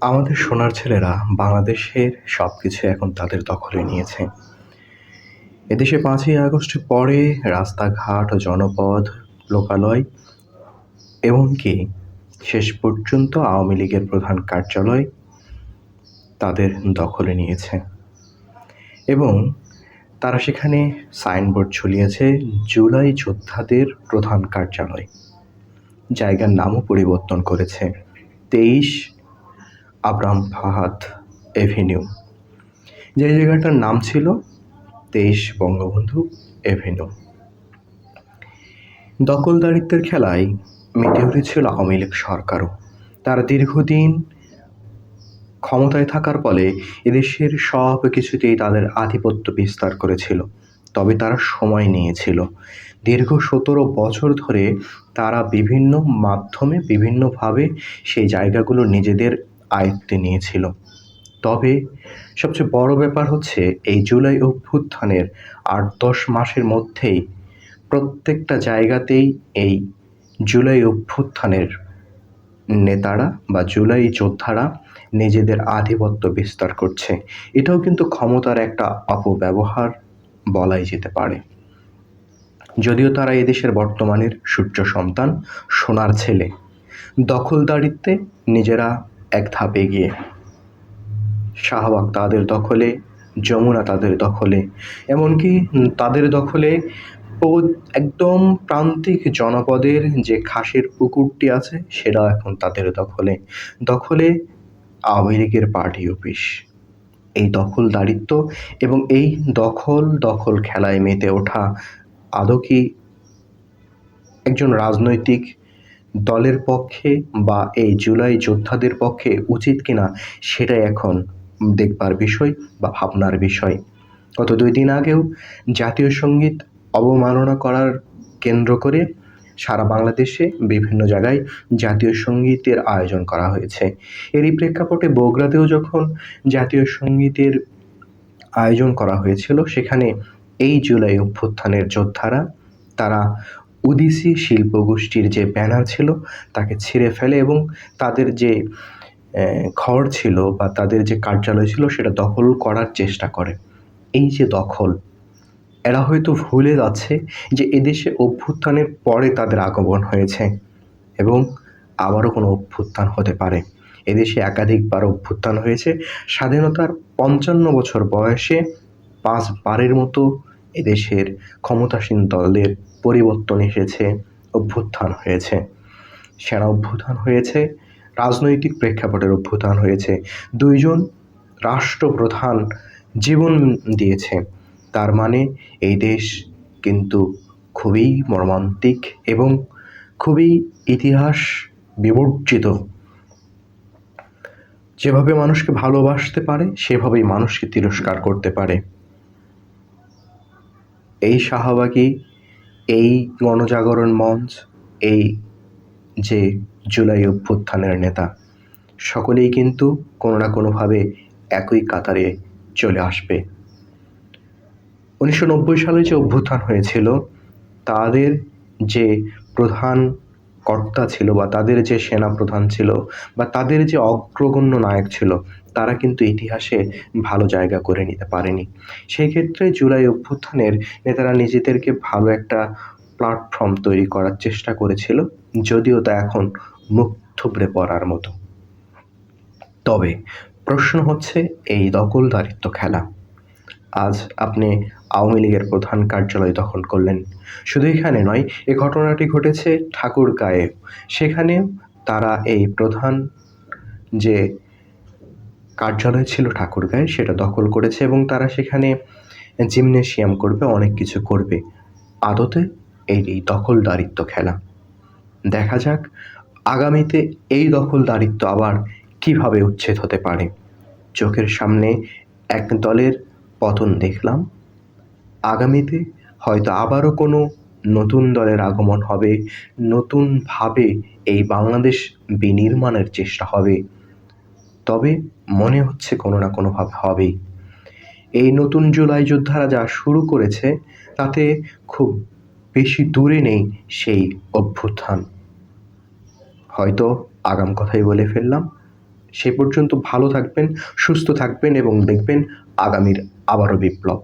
আমাদের সোনার ছেলেরা বাংলাদেশের সব কিছু এখন তাদের দখলে নিয়েছে। এদেশে পাঁচই আগস্টের পরে রাস্তাঘাট, জনপদ, লোকালয় এমনকি শেষ পর্যন্ত আওয়ামী লীগের প্রধান কার্যালয় তাদের দখলে নিয়েছে। এবং তারা সেখানে সাইনবোর্ড ঝুলিয়েছে, জুলাই যোদ্ধাদের প্রধান কার্যালয়। জায়গার নামও পরিবর্তন করেছে। তেইশ আবরাম ফাহাদ এভিনিউ। যে জায়গাটার নাম ছিল তেইশ বঙ্গবন্ধু এভিনিউ। দখলদারিত্বের খেলায় মেতে উঠেছিল আওয়ামী লীগ সরকারও। তারা দীর্ঘদিন ক্ষমতায় থাকার ফলে এদেশের সব কিছুতেই তাদের আধিপত্য বিস্তার করেছিল। তবে তারা সময় নিয়েছিল। দীর্ঘ সতেরো বছর ধরে তারা বিভিন্ন মাধ্যমে বিভিন্নভাবে সেই জায়গাগুলো নিজেদের আয়ত্তে নিয়েছিল। তবে সবচেয়ে বড় ব্যাপার হচ্ছে, এই জুলাই অভ্যুত্থানের আট দশ মাসের মধ্যেই প্রত্যেকটা জায়গাতেই এই জুলাই অভ্যুত্থানের নেতারা বা জুলাই যোদ্ধারা নিজেদের আধিপত্য বিস্তার করছে। এটাও কিন্তু ক্ষমতার একটা অপব্যবহার। বলাই যেতে পারে। যদিও তারা এদেশের বর্তমানের সূর্য সন্তান, সোনার ছেলে। দখলদারিত্বে নিজেরা এক ধাপ এগিয়ে। শাহবাগ তাদের দখলে, যমুনা তাদের দখলে। এমনকি তাদের দখলে একদম প্রান্তিক জনপদের যে খাসের পুকুরটি আছে, সেটাও এখন তাদের দখলে। দখলে আওয়ামী লীগের পার্টি অফিস। এই দখলদারিত্ব এবং এই দখল দখল খেলায় মেতে ওঠা আদৌ কি একজন রাজনৈতিক দলের পক্ষে বা এই জুলাই যোদ্ধাদের পক্ষে উচিত কিনা সেটাই এখন দেখবার বিষয় বা ভাবনার বিষয়। গত দুই দিন আগেও জাতীয় সংগীত অবমাননা করার কেন্দ্র করে সারা বাংলাদেশে বিভিন্ন জায়গায় জাতীয় সঙ্গীতের আয়োজন করা হয়েছে। এরই প্রেক্ষাপটে বগুড়াতেও যখন জাতীয় সঙ্গীতের আয়োজন করা হয়েছিল, সেখানে এই জুলাই অভ্যুত্থানের যোদ্ধারা, তারা উদিসি শিল্পগোষ্ঠীর যে ব্যানার ছিল, তাকে ছিঁড়ে ফেলে এবং তাদের যে ঘর ছিল বা তাদের যে কার্যালয় ছিল, সেটা দখল করার চেষ্টা করে। এই যে দখল এরা হয়তো ভুলে যাচ্ছে যে এদেশে অভ্যুত্থানের পরে তাদের আগমন হয়েছে এবং আবারও কোনো অভ্যুত্থান হতে পারে। এদেশে একাধিকবার অভ্যুত্থান হয়েছে। স্বাধীনতার পঞ্চান্ন বছর বয়সে পাঁচবারের মতো এদেশের ক্ষমতাসীন দলের পরিবর্তন এসেছে, অভ্যুত্থান হয়েছে। সেনা অভ্যুত্থান হয়েছে, রাজনৈতিক প্রেক্ষাপটের অভ্যুত্থান হয়েছে। দুইজন রাষ্ট্রপ্রধান জীবন দিয়েছে। তার মানে এই দেশ কিন্তু খুবই মর্মান্তিক এবং খুবই ইতিহাস বিবর্জিত। যেভাবে মানুষকে ভালোবাসতে পারে, সেভাবেই মানুষকে তিরস্কার করতে পারে। এই শাহবাগী, এই গণজাগরণ মঞ্চ, এই যে জুলাই অভ্যুত্থানের নেতা, সকলেই কিন্তু কোনো না কোনোভাবে একই কাতারে চলে আসবে। উনিশশো নব্বই সালে যে অভ্যুত্থান হয়েছিল, তাদের যে প্রধান কর্তা ছিল বা তাদের যে সেনা প্রধান ছিল বা তাদের যে অগ্রগণ্য নায়ক ছিল, তারা কিন্তু ইতিহাসে ভালো জায়গা করে নিতে পারেনি। সেই ক্ষেত্রে জুলাই অভ্যুত্থানের নেতারা নিজেদেরকে ভালো একটা প্ল্যাটফর্ম তৈরি করার চেষ্টা করেছিল, যদিও তা এখন মুখ থুবড়ে পড়ার মতো। তবে প্রশ্ন হচ্ছে, এই দখলদারিত্ব খেলা আজ আপনি আওয়ামী লীগের প্রধান কার্যালয় দখল করলেন। শুধু এখানে নয়, এ ঘটনাটি ঘটেছে ঠাকুরগাঁয়ে। সেখানে তারা এই প্রধান যে কার্যালয় ছিল ঠাকুরগাঁয়ে, সেটা দখল করেছে এবং তারা সেখানে জিমনেশিয়াম করবে, অনেক কিছু করবে। আদতে এই দখলদারিত্ব খেলা। দেখা যাক আগামীতে এই দখলদারিত্ব আবার কীভাবে উচ্ছেদ হতে পারে। চোখের সামনে এক দলের পতন দেখলাম। আগামীতে হয়তো আবারও কোনো নতুন দলের আগমন হবে, নতুনভাবে এই বাংলাদেশ বিনির্মাণের চেষ্টা হবে। তবে মনে হচ্ছে কোনো না কোনোভাবে হবেই। এই নতুন জুলাই যোদ্ধারা যা শুরু করেছে, তাতে খুব বেশি দূরে নেই সেই অভ্যুত্থান। হয়তো আগাম কথাই বলে ফেললাম। সে পর্যন্ত ভালো থাকবেন, সুস্থ থাকবেন এবং দেখবেন আগামীর আবারও বিপ্লব